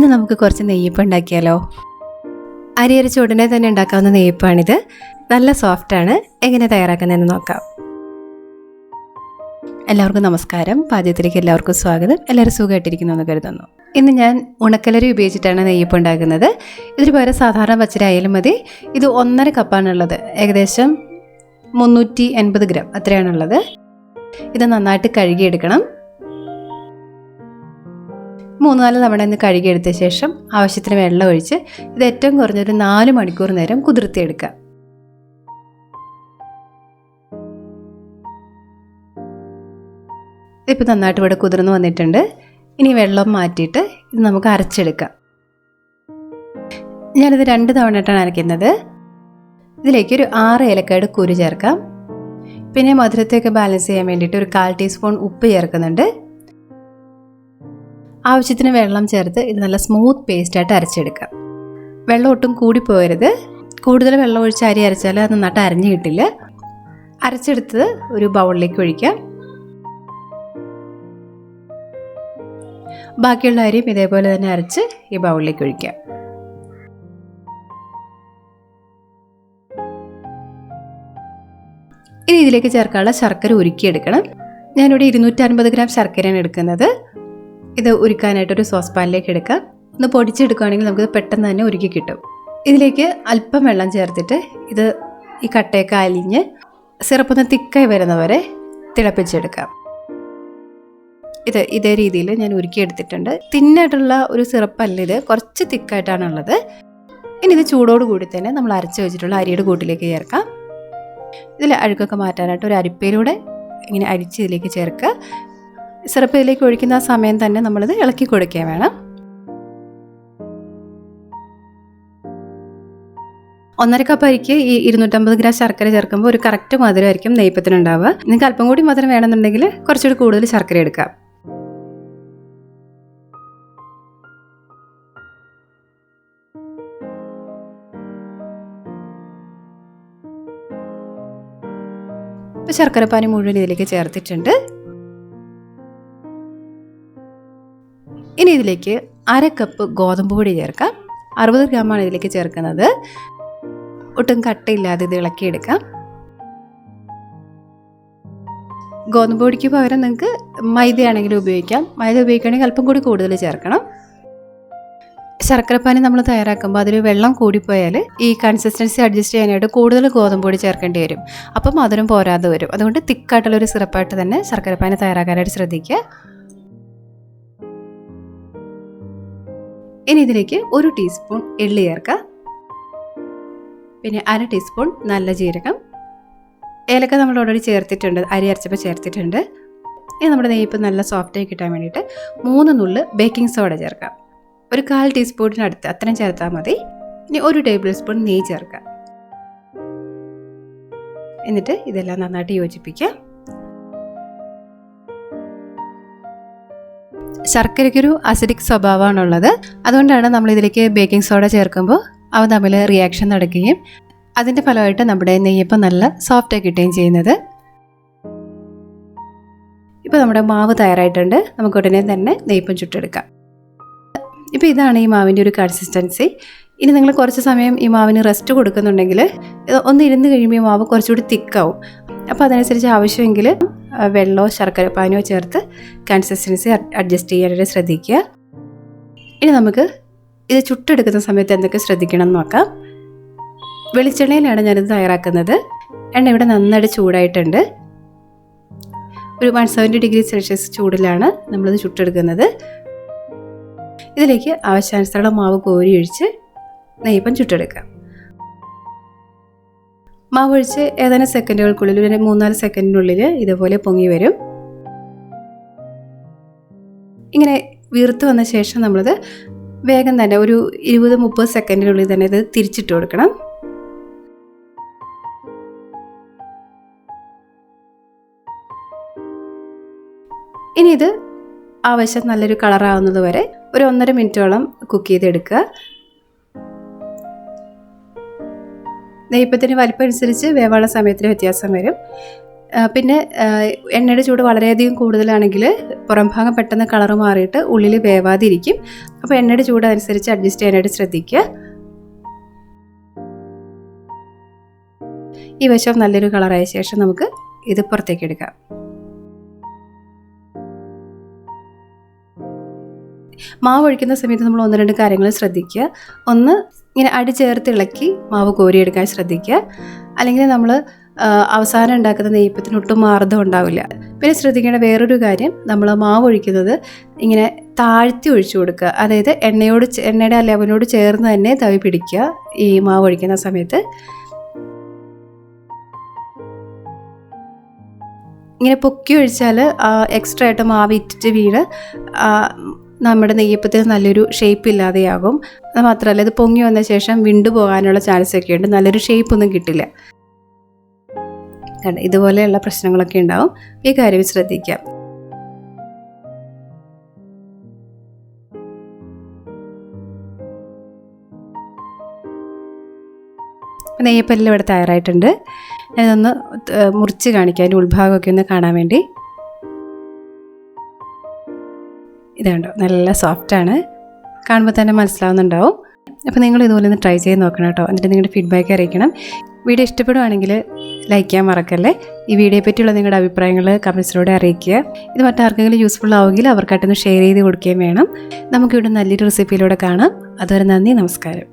ഇന്ന് നമുക്ക് കുറച്ച് നെയ്യപ്പം ഉണ്ടാക്കിയാലോ? അരി അരച്ച ഉടനെ തന്നെ ഉണ്ടാക്കാവുന്ന നെയ്യപ്പാണിത്. നല്ല സോഫ്റ്റാണ് എങ്ങനെ തയ്യാറാക്കുന്നതെന്ന് നോക്കാം. എല്ലാവർക്കും നമസ്കാരം. പാചകത്തിലേക്ക് എല്ലാവർക്കും സ്വാഗതം. എല്ലാവരും സുഖമായിട്ടിരിക്കുന്നു എന്ന് കരുതുന്നു. ഇന്ന് ഞാൻ ഉണക്കലരി ഉപയോഗിച്ചിട്ടാണ് നെയ്യപ്പം ഉണ്ടാക്കുന്നത്. ഇതിന് പകരം സാധാരണ പച്ചരായാലും മതി. ഇത് ഒന്നര കപ്പാണുള്ളത്. ഏകദേശം മുന്നൂറ്റി എൺപത് ഗ്രാം അത്രയാണുള്ളത്. ഇത് നന്നായിട്ട് കഴുകിയെടുക്കണം. മൂന്ന് നാല് തവണ ഒന്ന് കഴുകിയെടുത്ത ശേഷം ആവശ്യത്തിന് വെള്ളം ഒഴിച്ച് ഇത് ഏറ്റവും കുറഞ്ഞൊരു നാല് മണിക്കൂർ നേരം കുതിർത്തിയെടുക്കുക. ഇതിപ്പോൾ നന്നായിട്ട് ഇവിടെ കുതിർന്ന് വന്നിട്ടുണ്ട്. ഇനി വെള്ളം മാറ്റിയിട്ട് ഇത് നമുക്ക് അരച്ചെടുക്കാം. ഞാനിത് രണ്ട് തവണയായിട്ടാണ് അരയ്ക്കുന്നത്. ഇതിലേക്ക് ഒരു ആറ് ഏലക്കായുടെ കുരു ചേർക്കാം. പിന്നെ മധുരത്തെയൊക്കെ ബാലൻസ് ചെയ്യാൻ വേണ്ടിയിട്ട് ഒരു കാൽ ടീസ്പൂൺ ഉപ്പ് ചേർക്കുന്നുണ്ട്. ആവശ്യത്തിന് വെള്ളം ചേർത്ത് ഇത് നല്ല സ്മൂത്ത് പേസ്റ്റായിട്ട് അരച്ചെടുക്കാം വെള്ളം ഒട്ടും കൂടി പോകരുത്. കൂടുതൽ വെള്ളം ഒഴിച്ച് അരി അരച്ചാൽ അത് നന്നായിട്ട് അരഞ്ഞു കിട്ടില്ല. അരച്ചെടുത്തത് ഒരു ബൗളിലേക്ക് ഒഴിക്കാം ബാക്കിയുള്ള അരിയും ഇതേപോലെ തന്നെ അരച്ച് ഈ ബൗളിലേക്ക് ഒഴിക്കാം ഇനി ഇതിലേക്ക് ചേർക്കാനുള്ള ശർക്കര ഉരുക്കിയെടുക്കണം. ഞാനിവിടെ ഇരുന്നൂറ്റി അൻപത് ഗ്രാം ശർക്കരയാണ് എടുക്കുന്നത്. ഇത് ഉരുക്കാനായിട്ട് ഒരു സോസ് പാനിലേക്ക് എടുക്കുക. ഒന്ന് പൊടിച്ചെടുക്കുകയാണെങ്കിൽ നമുക്ക് പെട്ടെന്ന് തന്നെ ഉരുക്കി കിട്ടും. ഇതിലേക്ക് അല്പം വെള്ളം ചേർത്തിട്ട് ഇത് ഈ കട്ടയൊക്കെ അലിഞ്ഞ് സിറപ്പൊന്ന് തിക്കായി വരുന്നവരെ തിളപ്പിച്ചെടുക്കാം. ഇത് ഇതേ രീതിയിൽ ഞാൻ ഉരുക്കിയെടുത്തിട്ടുണ്ട്. തിന്നായിട്ടുള്ള ഒരു സിറപ്പല്ല ഇത്. കുറച്ച് തിക്കായിട്ടാണുള്ളത്. ഇനി ഇത് ചൂടോട് കൂടി തന്നെ നമ്മൾ അരച്ച് വെച്ചിട്ടുള്ള അരിയുടെ കൂട്ടിലേക്ക് ചേർക്കാം. ഇതിൽ അഴുക്കൊക്കെ മാറ്റാനായിട്ട് ഒരു അരിപ്പയിലൂടെ ഇങ്ങനെ അരിച്ച് ഇതിലേക്ക് ചേർക്കുക. സിറപ്പ് ഇതിലേക്ക് ഒഴിക്കുന്ന ആ സമയം തന്നെ നമ്മളിത് ഇളക്കി കൊടുക്കുക വേണം. ഒന്നര കപ്പ് അരിക്ക് ഈ ഇരുന്നൂറ്റമ്പത് ഗ്രാം ശർക്കര ചേർക്കുമ്പോൾ ഒരു കറക്റ്റ് മധുരമായിരിക്കും നെയ്പ്പത്തിനുണ്ടാവുക നിങ്ങൾക്ക് അല്പം കൂടി മധുരം വേണമെന്നുണ്ടെങ്കിൽ കുറച്ചുകൂടി കൂടുതൽ ശർക്കര എടുക്കാം. ശർക്കരപ്പാനി മുഴുവൻ ഇതിലേക്ക് ചേർത്തിട്ടുണ്ട്. ഇനി ഇതിലേക്ക് അര കപ്പ് ഗോതമ്പ് പൊടി ചേർക്കാം. അറുപത് ഗ്രാമാണ് ഇതിലേക്ക് ചേർക്കുന്നത്. ഒട്ടും കട്ടയില്ലാതെ ഇത് ഇളക്കിയെടുക്കാം. ഗോതമ്പ് പൊടിക്ക് പകരം നിങ്ങൾക്ക് മൈദയാണെങ്കിലും ഉപയോഗിക്കാം. മൈദ ഉപയോഗിക്കുകയാണെങ്കിൽ അല്പം കൂടി കൂടുതൽ ചേർക്കണം. ശർക്കരപ്പാനി നമ്മൾ തയ്യാറാക്കുമ്പോൾ അതിൽ വെള്ളം കൂടിപ്പോയാൽ ഈ കൺസിസ്റ്റൻസി അഡ്ജസ്റ്റ് ചെയ്യാനായിട്ട് കൂടുതൽ ഗോതമ്പ് പൊടി ചേർക്കേണ്ടി വരും. അപ്പം മധുരം പോരാതെ വരും. അതുകൊണ്ട് തിക്കായിട്ടുള്ളൊരു സിറപ്പായിട്ട് തന്നെ ശർക്കരപ്പാനി തയ്യാറാക്കാനായിട്ട് ശ്രദ്ധിക്കുക. ഇനി ഇതിലേക്ക് ഒരു ടീസ്പൂൺ എള്ളി ചേർക്കുക. പിന്നെ അര ടീസ്പൂൺ നല്ല ജീരകം. ഏലക്ക നമ്മൾ ഓൾറെഡി ചേർത്തിട്ടുണ്ട് അരി അരച്ചപ്പോൾ ചേർത്തിട്ടുണ്ട്. ഇനി നമ്മുടെ നെയ്പ്പ് നല്ല സോഫ്റ്റായി കിട്ടാൻ വേണ്ടിയിട്ട് മൂന്ന് നുള്ള് ബേക്കിംഗ് സോഡ ചേർക്കാം. ഒരു കാൽ ടീസ്പൂണിനടുത്ത് അത്രയും ചേർത്താൽ മതി. ഇനി ഒരു ടേബിൾ സ്പൂൺ നെയ്യ് ചേർക്കാം. എന്നിട്ട് ഇതെല്ലാം നന്നായിട്ട് യോജിപ്പിക്കാം. ശർക്കരയ്ക്കൊരു അസിഡിക് സ്വഭാവമാണുള്ളത്. അതുകൊണ്ടാണ് നമ്മൾ ഇതിലേക്ക് ബേക്കിംഗ് സോഡ ചേർക്കുമ്പോൾ അവ തമ്മിൽ റിയാക്ഷൻ നടക്കുകയും അതിന്റെ ഫലമായിട്ട് നമ്മുടെ നെയ്യപ്പം നല്ല സോഫ്റ്റായി കിട്ടുകയും ചെയ്യുന്നത്. ഇപ്പോൾ നമ്മുടെ മാവ് തയ്യാറായിട്ടുണ്ട്. നമുക്ക് ഉടനെ തന്നെ നെയ്യപ്പം ചുട്ടെടുക്കാം. ഇപ്പോൾ ഇതാണ് ഈ മാവിന്റെ ഒരു കൺസിസ്റ്റൻസി ഇനി നിങ്ങൾ കുറച്ച് സമയം ഈ മാവിന് റെസ്റ്റ് കൊടുക്കുന്നുണ്ടെങ്കിൽ ഒന്ന് ഇരുന്ന് കഴിയുമ്പോൾ ഈ മാവ് കുറച്ചുകൂടി തിക്കാവും അപ്പോൾ അതനുസരിച്ച് ആവശ്യമെങ്കിൽ വെള്ളമോ ശർക്കര പാനിയോ ചേർത്ത് കൺസിസ്റ്റൻസി അഡ്ജസ്റ്റ് ചെയ്യാനായിട്ട് ശ്രദ്ധിക്കുക. ഇനി നമുക്ക് ഇത് ചുട്ടെടുക്കുന്ന സമയത്ത് എന്തൊക്കെ ശ്രദ്ധിക്കണം എന്ന് നോക്കാം. വെളിച്ചെണ്ണയിലാണ് ഞാനിത് തയ്യാറാക്കുന്നത്. എണ്ണ ഇവിടെ നന്നായിട്ട് ചൂടായിട്ടുണ്ട്. ഒരു വൺ സെവന്റി ഡിഗ്രി സെൽഷ്യസ് ചൂടിലാണ് നമ്മളിത് ചുട്ടെടുക്കുന്നത്. ഇതിലേക്ക് ആവശ്യാനുസരണം മാവ് കോരി ഒഴിച്ച് നെയ്യപ്പം ചുട്ടെടുക്കാം. മാവ് ഒഴിച്ച് ഏതാനും സെക്കൻഡുകൾക്കുള്ളിൽ ഒരു മൂന്നാൽ സെക്കൻഡിനുള്ളിൽ ഇതുപോലെ പൊങ്ങി വരും. ഇങ്ങനെ വീർത്ത് വന്ന ശേഷം നമ്മളത് വേഗം തന്നെ ഒരു ഇരുപത് മുപ്പത് സെക്കൻഡിനുള്ളിൽ തന്നെ ഇത് തിരിച്ചിട്ട് കൊടുക്കണം. ഇനി ഇത് ആവശ്യം നല്ലൊരു കളറാവുന്നത് വരെ ഒരു ഒന്നര മിനിറ്റോളം കുക്ക് ചെയ്തെടുക്കുക. നെയ്പ്പത്തിന് വലിപ്പം അനുസരിച്ച് വേവാനുള്ള സമയത്തിന് വ്യത്യാസം വരും. പിന്നെ എണ്ണയുടെ ചൂട് വളരെയധികം കൂടുതലാണെങ്കിൽ പുറം ഭാഗം പെട്ടെന്ന് കളർ മാറിയിട്ട് ഉള്ളിൽ വേവാതിരിക്കും. അപ്പോൾ എണ്ണയുടെ ചൂട് അനുസരിച്ച് അഡ്ജസ്റ്റ് ചെയ്യാനായിട്ട് ശ്രദ്ധിക്കുക. ഈ വശം നല്ലൊരു കളറായ ശേഷം നമുക്ക് ഇത് പുറത്തേക്ക് എടുക്കാം. മാവ് ഒഴിക്കുന്ന സമയത്ത് നമ്മൾ ഒന്ന് രണ്ട് കാര്യങ്ങൾ ശ്രദ്ധിക്കുക. ഒന്ന് ഇങ്ങനെ അടി ചേർത്ത് ഇളക്കി മാവ് കോരിയെടുക്കാൻ ശ്രദ്ധിക്കുക. അല്ലെങ്കിൽ നമ്മൾ അവസാനം ഉണ്ടാക്കുന്ന നെയ്യപ്പത്തിന് ഒട്ടും മാർദ്ദം ഉണ്ടാവില്ല. പിന്നെ ശ്രദ്ധിക്കേണ്ട വേറൊരു കാര്യം നമ്മൾ മാവ് ഒഴിക്കുന്നത് ഇങ്ങനെ താഴ്ത്തി ഒഴിച്ചു കൊടുക്കുക. അതായത് എണ്ണയോട് എണ്ണയുടെ ആ ചേർന്ന് തന്നെ തവി പിടിക്കുക ഈ മാവ് ഒഴിക്കുന്ന സമയത്ത്. ഇങ്ങനെ പൊക്കി ഒഴിച്ചാൽ എക്സ്ട്രാ ആയിട്ട് മാവ് ഇറ്റിറ്റ് വീണ് നമ്മുടെ നെയ്യപ്പത്തിന് നല്ലൊരു ഷേപ്പ് ഇല്ലാതെയാകും. അത് മാത്രമല്ല ഇത് പൊങ്ങി വന്ന ശേഷം വിണ്ടു പോകാനുള്ള ചാൻസ് ഒക്കെ ഉണ്ട്. നല്ലൊരു ഷേപ്പ് ഒന്നും കിട്ടില്ല. ഇതുപോലെയുള്ള പ്രശ്നങ്ങളൊക്കെ ഉണ്ടാവും. ഈ കാര്യം ശ്രദ്ധിക്കാം. നെയ്യപ്പല്ലാം ഇവിടെ തയ്യാറായിട്ടുണ്ട്. ഞാനൊന്ന് മുറിച്ച് കാണിക്കാം. അതിന്റെ ഉൾഭാഗമൊക്കെ ഒന്ന് കാണാൻ വേണ്ടി. ഇതുണ്ടോ നല്ല സോഫ്റ്റാണ് കാണുമ്പോൾ തന്നെ മനസ്സിലാവുന്നുണ്ടാവും. അപ്പോൾ നിങ്ങൾ ഇതുപോലെ ഒന്ന് ട്രൈ ചെയ്ത് നോക്കണം കേട്ടോ. എന്നിട്ട് നിങ്ങളുടെ ഫീഡ്ബാക്ക് അറിയിക്കണം. വീഡിയോ ഇഷ്ടപ്പെടുവാണെങ്കിൽ ലൈക്ക് ചെയ്യാൻ മറക്കല്ലേ? ഈ വീഡിയോയെ പറ്റിയുള്ള നിങ്ങളുടെ അഭിപ്രായങ്ങൾ കമൻസിലൂടെ അറിയിക്കുക. ഇത് മറ്റാർക്കെങ്കിലും യൂസ്ഫുൾ ആവുമെങ്കിൽ അവർക്കായിട്ടൊന്ന് ഷെയർ ചെയ്ത് കൊടുക്കുകയും വേണം. നമുക്കിവിടെ നല്ലൊരു റെസിപ്പിയിലൂടെ കാണാം. അതുവരെ നന്ദി നമസ്കാരം.